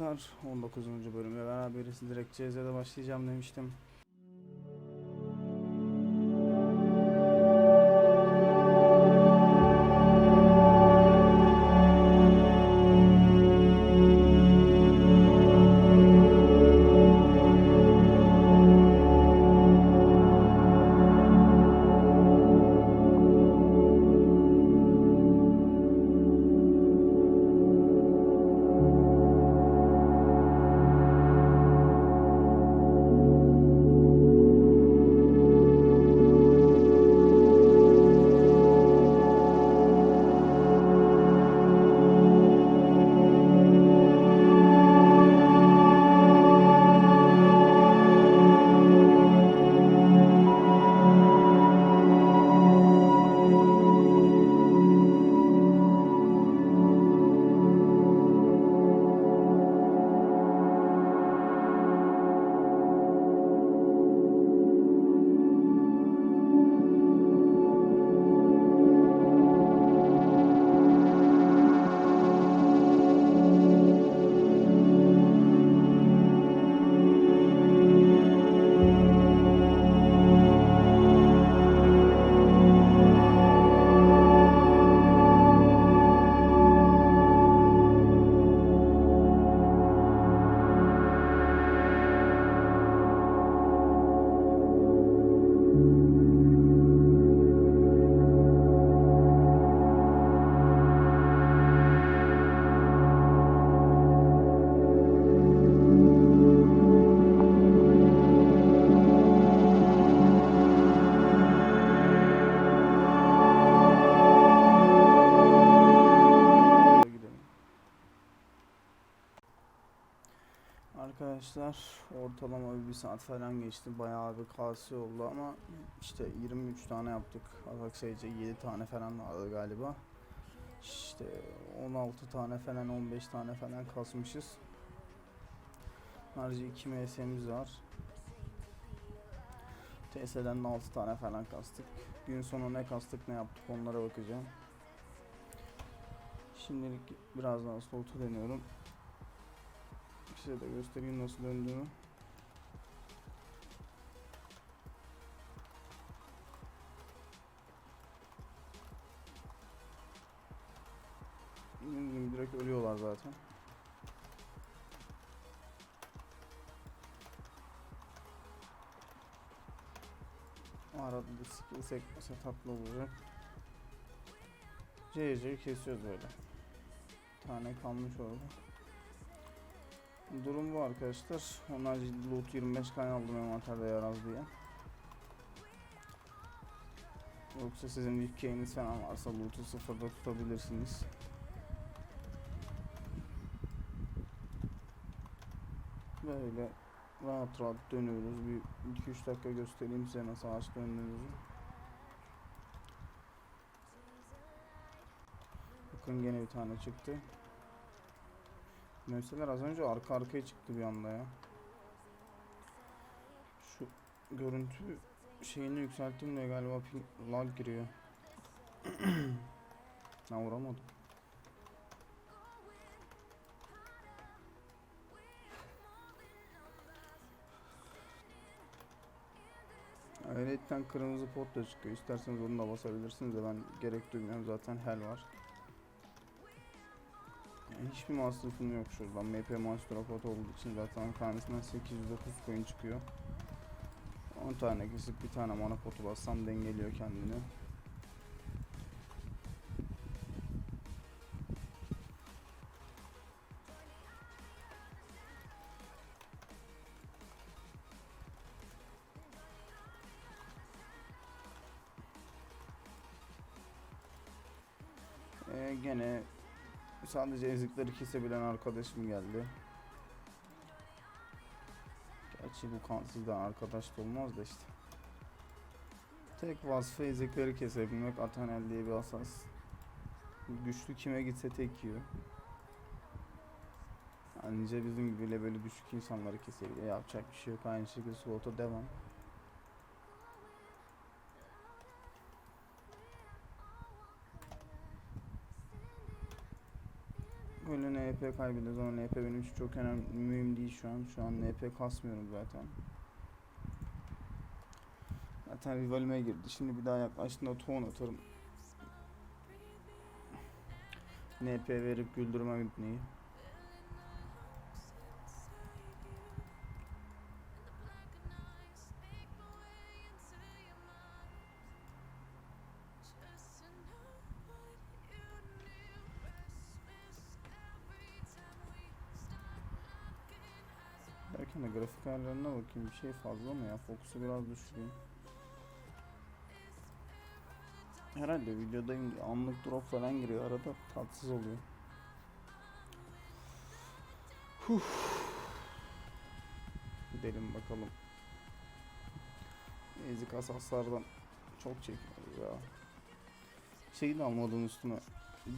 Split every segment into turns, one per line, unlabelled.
arkadaşlar 19. bölümle beraberiz. Direkt CZ'de başlayacağım demiştim. Ortalama bir, saat falan geçti. Bayağı bir kalsı oldu ama işte 23 tane yaptık. Atak sayıca 7 tane falan vardı galiba. İşte 16 tane falan 15 tane falan kasmışız. Harici 2 MS'miz var. TS'den de 6 tane falan kastık. Gün sonu ne kastık ne yaptık onlara bakacağım. Şimdilik biraz daha slot'u deniyorum. Size de göstereyim nasıl döndüğünü. Direkt ölüyorlar zaten. Arada bir skill sekmese tatlı olacak. CC kesiyoruz böyle. Bir tane kalmış orada. Durum bu arkadaşlar. Onlar loot 25 kan aldım envanterde yer az diye. Yoksa sizin VPK'niz falan varsa loot'u sıfırda tutabilirsiniz. Böyle rahat rahat dönüyoruz. Bir 2-3 dakika göstereyim size nasıl ağaç döndüğümüzü. Bakın gene bir tane çıktı. Mesela az önce arka arkaya çıktı bir anda ya. Şu görüntü şeyini yükselttim de galiba lag giriyor. ha vuramadım. Öylelikten kırmızı pot da çıkıyor. İsterseniz onu da basabilirsiniz de ben gerek duymuyorum. Zaten hell var. Yani hiçbir masrafım yok şuradan. MP Master Pot olduğu için zaten tanesinden 809 coin çıkıyor. 10 tane kesip bir tane mana potu bassam dengeliyor kendini. Sadece ezikleri kesebilen arkadaşım geldi. Gerçi bu kansızdan arkadaş da olmaz da işte. Tek vasfı ezikleri kesebilmek Atanel diye bir asas. Güçlü kime gitse tek yiyor. Anca bizim gibi böyle düşük insanları kesebiliyor. Yapacak bir şey yok. Aynı şekilde slota devam. Öyle NP kaybediyoruz ama NP benim için çok önemli, mühim değil şu an. Şu an NP kasmıyorum zaten. Zaten rivalime girdi. Şimdi bir daha yaklaştığında ton atarım. NP verip güldürmem İbni'yi. Bakayım. Bir şey fazla mı ya? Fokusu biraz düşüreyim. Herhalde videodayım anlık drop falan giriyor arada tatsız oluyor. Huh. Gidelim bakalım. Ezik asaslardan çok çekiyor ya. Şeyi de almadım üstüme.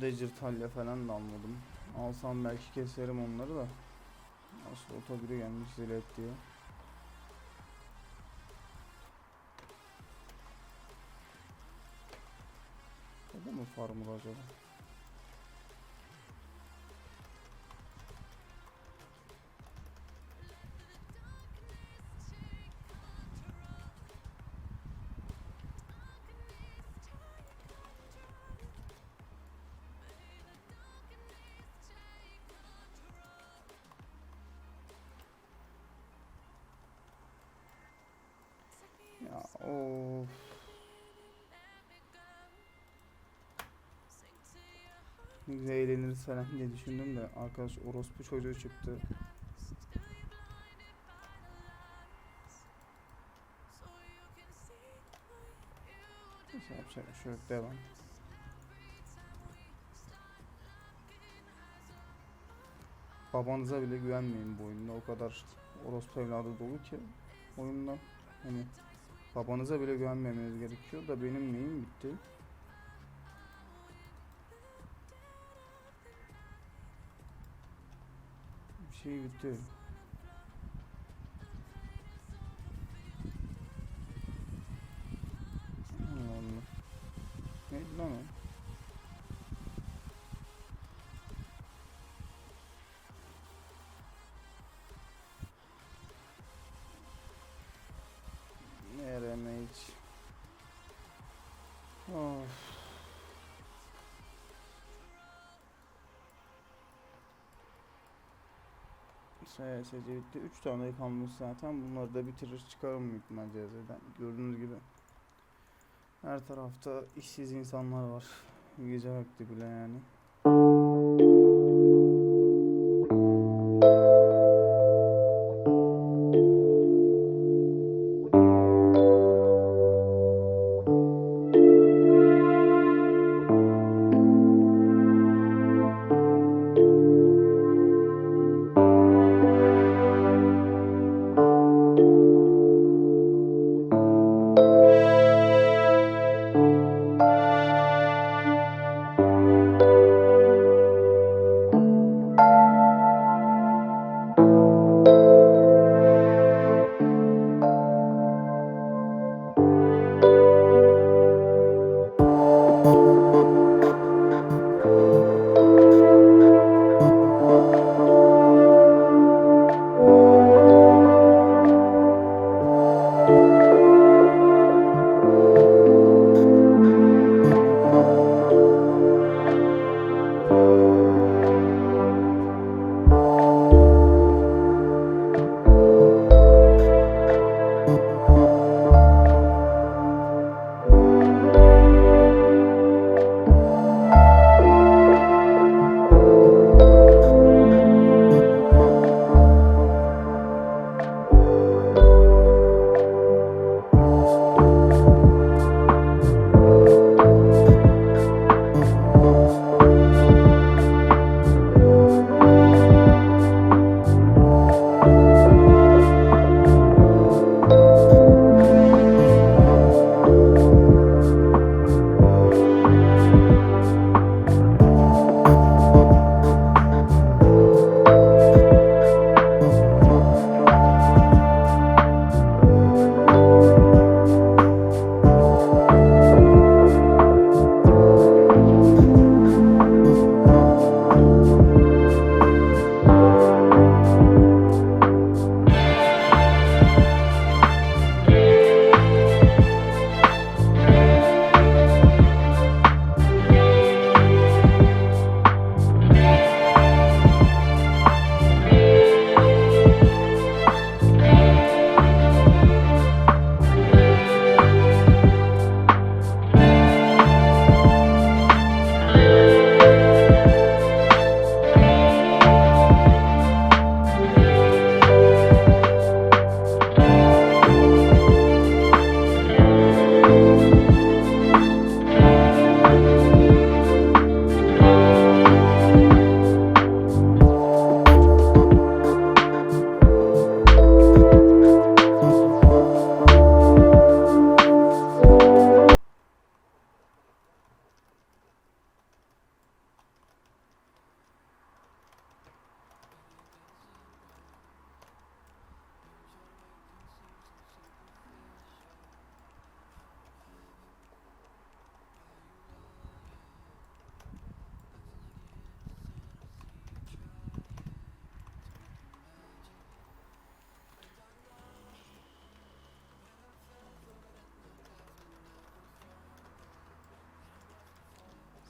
Digital'le falan da almadım. Alsam belki keserim onları da. Nasıl otobüre gelmiş zilet diye. Burada mı acaba? Ya of. Ne güzel eğleniriz falan diye düşündüm de arkadaş orospu çocuğu çıktı. Neyse yapacak bir şey yok devam. Babanıza bile güvenmeyin bu oyunda o kadar orospu evladı dolu ki oyunda hani babanıza bile güvenmemeniz gerekiyor da benim neyim bitti? Şey bitti. SSC bitti. 3 tane kalmış zaten. Bunları da bitirir çıkarım büyük ihtimal CZ'den. Gördüğünüz gibi. Her tarafta işsiz insanlar var. Gece vakti bile yani.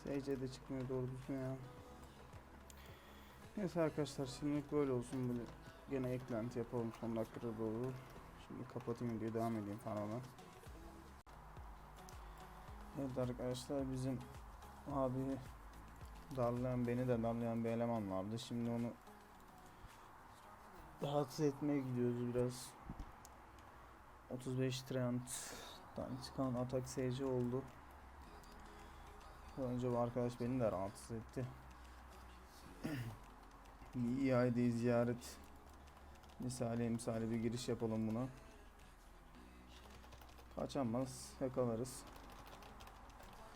SC'de çıkmıyor doğru düzgün ya. Neyse arkadaşlar şimdilik böyle olsun böyle gene eklenti yapalım son dakikada doğru. Şimdi kapatayım videoyu devam edeyim falan. Evet arkadaşlar bizim abi darlayan beni de darlayan bir eleman vardı. Şimdi onu rahatsız etmeye gidiyoruz biraz. 35 trend'dan çıkan atak SC oldu. Önce bu arkadaş beni de rahatsız etti. Bir iade ziyaret misali misali bir giriş yapalım buna. Kaçamaz, yakalarız.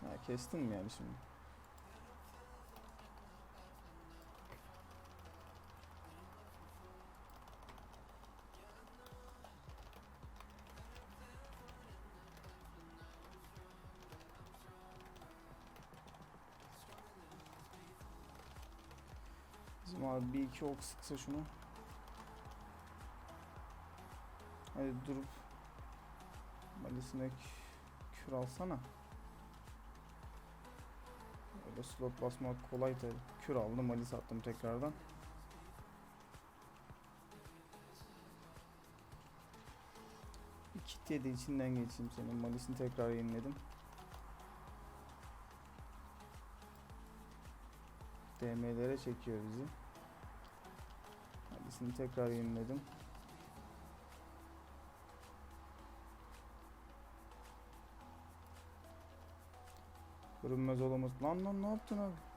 Ha, kestin mi yani şimdi? Abi bir iki ok sıksa şunu. Hadi durup Malisine kür alsana. Öyle slot basmak kolay tabi. Kür aldım Malis attım tekrardan. Bir kit içinden geçeyim senin. Malisini tekrar yeniledim. DM'lere çekiyor bizi. Malisini tekrar yeniledim. Görünmez olamaz. Lan lan ne yaptın abi?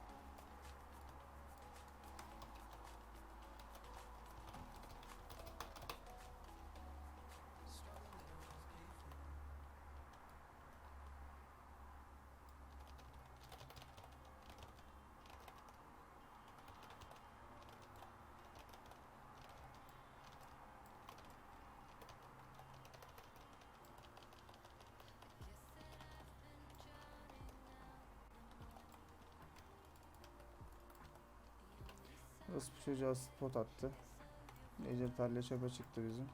Bu çocuğa spot attı. Ejderhalle çöpe çıktı bizim.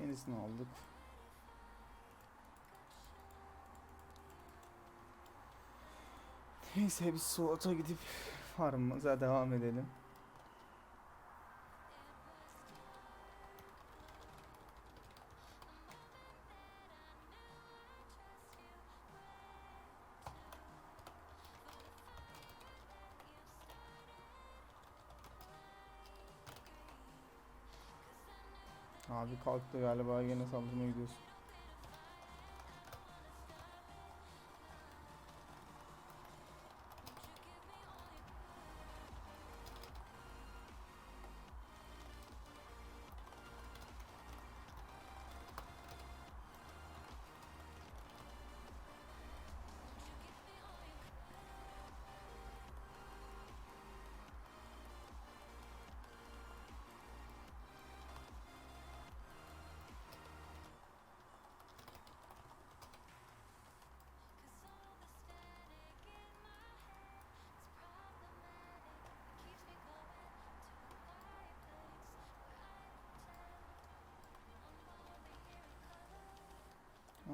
Yenisini aldık. Neyse biz slota gidip farmımıza devam edelim. Kalktı galiba yine saldırmaya gidiyorsun.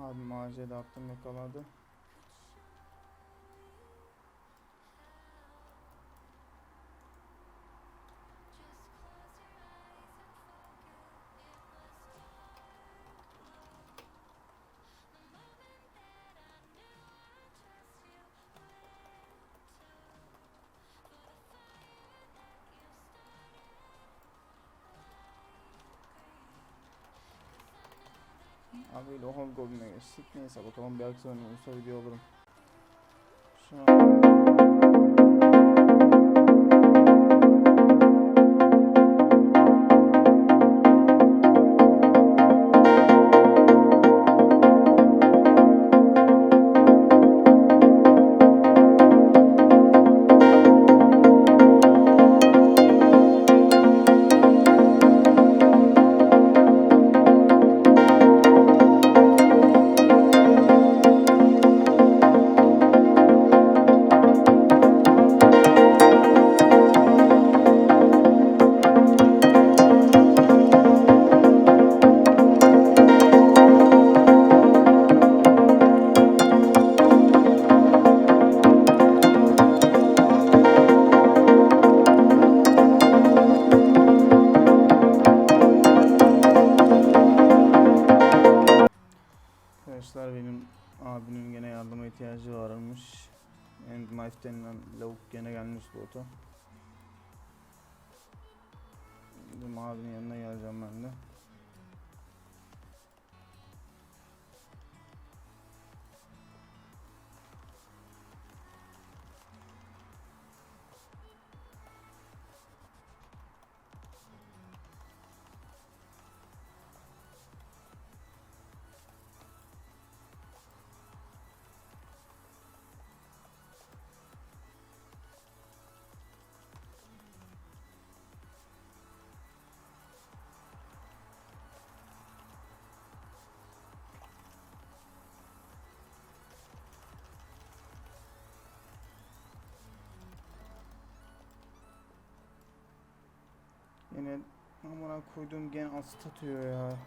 Abi macide attım yakaladı. Abi Lohol Goblin'e geçtik. Neyse bakalım bir aksiyon olursa video alırım. Abimin gene yardıma ihtiyacı varmış. End knife denilen lavuk gene gelmiş bota. Dedim abinin yanına geleceğim ben de. Yine amına koyduğum gen asit atıyor ya.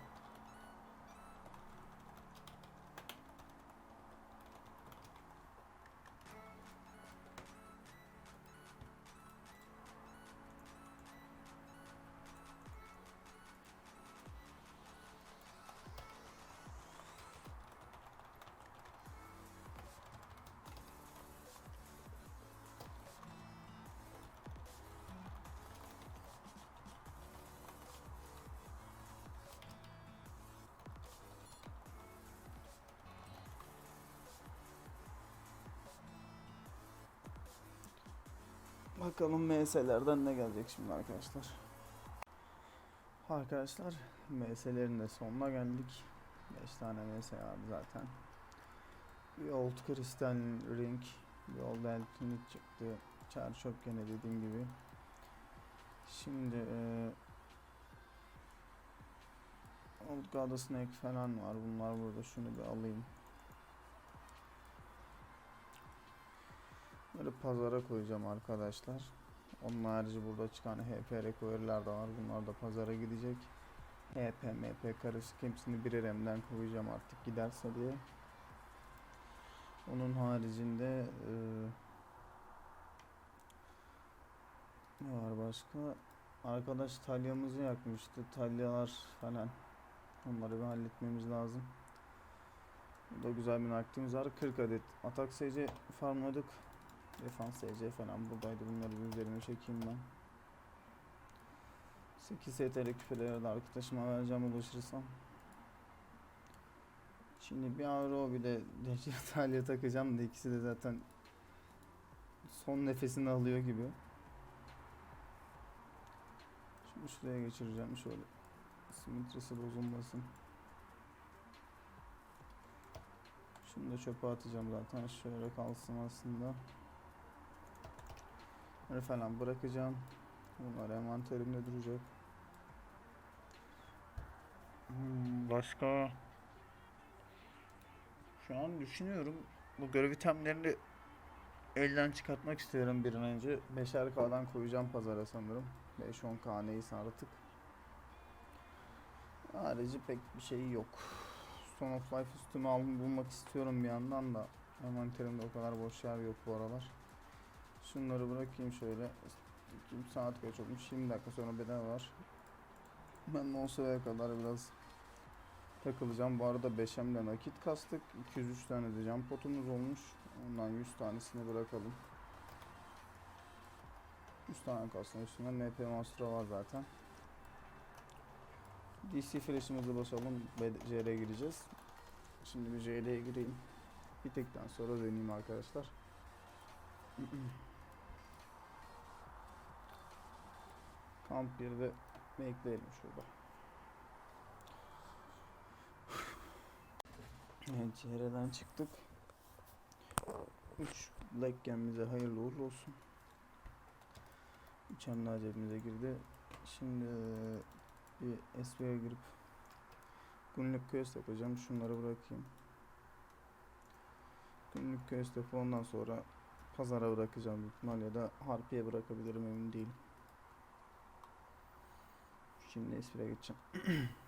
Bakalım MS'lerden ne gelecek şimdi arkadaşlar. Arkadaşlar MS'lerin de sonuna geldik. 5 tane MS vardı zaten. Bir Old Crystal Ring, bir Old Alpinit çıktı. Çok gene dediğim gibi. Şimdi eee Old God Snake falan var. Bunlar burada. Şunu bir alayım. Bunları pazara koyacağım arkadaşlar. Onun harici burada çıkan HP recovery'ler de var. Bunlar da pazara gidecek. HP, MP karışık hepsini bir RM'den koyacağım artık giderse diye. Onun haricinde eee, ne var başka? Arkadaş talyamızı yakmıştı. Talyalar falan. Onları bir halletmemiz lazım. Burada güzel bir nakdimiz var. 40 adet atak SC farmladık. Defans SC falan buradaydı. Bunları bir üzerine çekeyim ben. 8 STR küpeleri de arkadaşıma vereceğim ulaşırsam. Şimdi bir Avro bir de Dejatalya takacağım da ikisi de zaten son nefesini alıyor gibi. Şimdi şuraya geçireceğim şöyle. Simetrisi bozulmasın. Şunu da çöpe atacağım zaten. Şöyle kalsın aslında. Bunları falan bırakacağım. Bunlar envanterimde duracak. Hmm, başka? Şu an düşünüyorum. Bu görev itemlerini elden çıkartmak istiyorum bir an önce. 5'er K'dan koyacağım pazara sanırım. 5-10 K neyse artık. Harici pek bir şey yok. Son of Life üstüme aldım bulmak istiyorum bir yandan da. Envanterimde o kadar boş yer yok bu aralar. Şunları bırakayım şöyle. Şimdi saat kaç olmuş? 20 dakika sonra bedava var. Ben de o kadar biraz takılacağım. Bu arada 5M'de nakit kastık. 203 tane de cam potumuz olmuş. Ondan 100 tanesini bırakalım. 100 tane kastım üstünde MP Master'a var zaten. DC flash'ımızı basalım. JR'ye gireceğiz. Şimdi bir JR'ye gireyim. Bittikten sonra döneyim arkadaşlar. Kamp 1'de bekleyelim şurada. Evet CR'den çıktık. 3 Black Gem'imize hayırlı uğurlu olsun. 3 hem daha cebimize girdi. Şimdi bir SB'ye girip günlük quest yapacağım. Şunları bırakayım. Günlük quest ondan sonra pazara bırakacağım büyük ya da harpiye bırakabilirim emin değilim. Şimdi espire geçeceğim.